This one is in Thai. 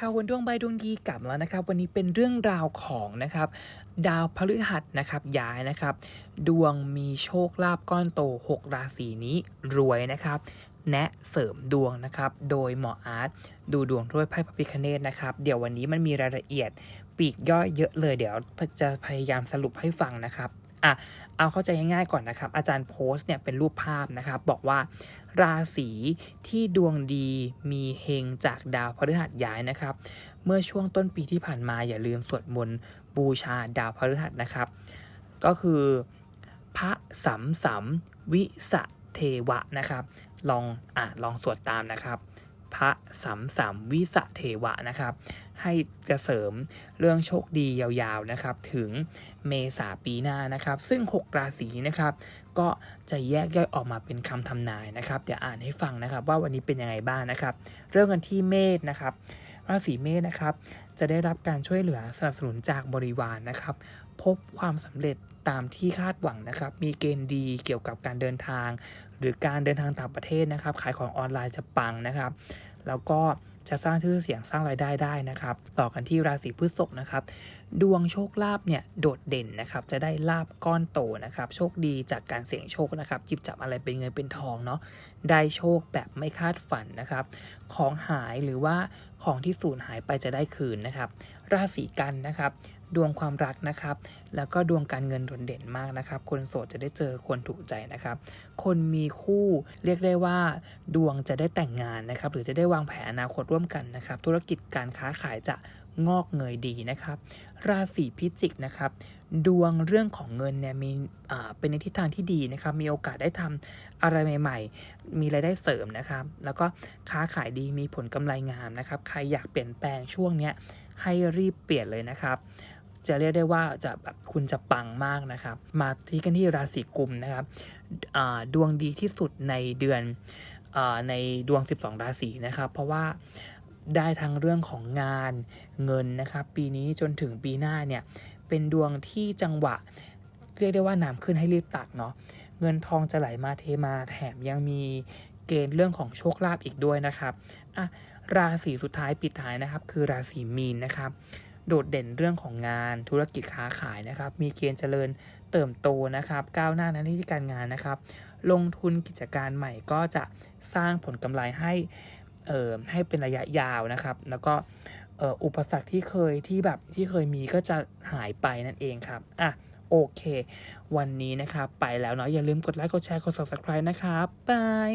ข่าววนดวงใบดวงดีกลับแล้วนะครับ วันนี้เป็นเรื่องราวของนะครับดาวพฤหัสนะครับย้ายนะครับ ดวงมีโชคลาภก้อนโต 6 ราศีนี้รวยนะครับ แนะเสริมดวงนะครับ โดยหมออาร์ตดูดวงด้วยไพ่พระพิคเนตนะครับ เดี๋ยววันนี้มันมีรายละเอียดปีกย่อยเยอะเลย เดี๋ยวจะพยายามสรุปให้ฟังนะครับ อะเอาเข้าใจง่ายๆก่อนนะครับ อาจารย์โพสต์เนี่ยเป็นรูปภาพนะครับ บอกว่าราศีที่ดวงดีมีเฮงจากดาวพฤหัสย้ายนะครับ เมื่อช่วงต้นปีที่ผ่านมาอย่าลืมสวดมนต์บูชาดาวพฤหัสนะครับ ก็คือพระสัมสัมวิสะเทวะนะครับ ลองอะลองสวดตามนะครับ พระสัมสัมวิสะเทวะนะครับ ให้จะเสริมเรื่องโชคดียาวๆนะครับ ถึงเมษาปีหน้านะครับ ซึ่ง 6 ราศีนะครับ ก็จะแยกย่อยออกมาเป็นคำทำนายนะครับ เดี๋ยวอ่านให้ฟังนะครับ ว่าวันนี้เป็นยังไงบ้างนะครับ เริ่มกันที่เมษนะครับ ราศีเมษนะครับ จะได้รับการช่วยเหลือสนับสนุนจากบริวารนะครับ พบความสำเร็จตามที่คาดหวังนะครับ มีเกณฑ์ดีเกี่ยวกับการเดินทาง หรือการเดินทางต่างประเทศนะครับ ขายของออนไลน์จะปังนะครับ แล้วก็จะสร้างชื่อเสียงสร้างรายได้ได้นะครับ ต่อกันที่ราศีพฤษภนะครับ ดวงโชคลาภเนี่ยโดดเด่นนะครับ จะได้ลาบก้อนโตนะครับ โชคดีจากการเสี่ยงโชคนะครับหยิบจับอะไรเป็นเงินเป็นทองเนาะ ได้โชคแบบไม่คาดฝันนะครับ ของหายหรือว่าของที่สูญหายไปจะได้คืนนะครับ ราศีกันนะครับ ดวงความรักนะครับ แล้วก็ดวงการเงินโดดเด่นมากนะครับ คนโสดจะได้เจอคนถูกใจนะครับ คนมีคู่เรียกได้ว่า ดวงจะได้แต่งงานนะครับ หรือจะได้วางแผนอนาคตร่วมกันนะครับ ธุรกิจการค้าขายจะงอกเงยดีนะครับ ราศีพิจิกนะครับดวงเรื่องของเงินเนี่ยมีเป็นในทิศทางที่ดีนะครับ มีโอกาสได้ทำอะไรใหม่ ๆ มีรายได้เสริมนะครับ แล้วก็ค้าขายดีมีผลกำไรงามนะครับ ใครอยากเปลี่ยนแปลงช่วงเนี้ยให้รีบเปลี่ยนเลยนะครับ จะเรียกได้ว่าจะแบบคุณจะปังมากนะครับ มาที่กันที่ราศีกุมนะครับดวงดีที่สุดในเดือนอในดวง 12 ราศีนะครับ เพราะว่าได้ทั้งเรื่องของงานเงินนะครับ ปีนี้จนถึงปีหน้าเนี่ยเป็นดวงที่จังหวะ เรียกได้ว่าน้ำขึ้นให้รีบตักเนาะเงินทองจะไหลมาเทมาแถมยังมีเกณฑ์เรื่องของโชคลาภอีกด้วยนะครับอะราศีสุดท้ายปิดท้ายนะครับ คือราศีมีนนะครับ โดดเด่นเรื่องของงานธุรกิจค้าขายนะครับ มีเกณฑ์เจริญเติบโตนะครับ ก้าวหน้าในหน้าที่การงานนะครับ ลงทุนกิจการใหม่ก็จะสร้างผลกำไรให้เอ่อให้เป็นระยะยาวนะครับ แล้วก็เอ่ออุปสรรคที่เคยที่แบบที่เคยมีก็จะหายไปนั่นเองครับอะโอเค วันนี้นะครับ ไปแล้วเนาะอย่าลืมกดไลค์กดแชร์กด subscribe นะครับบาย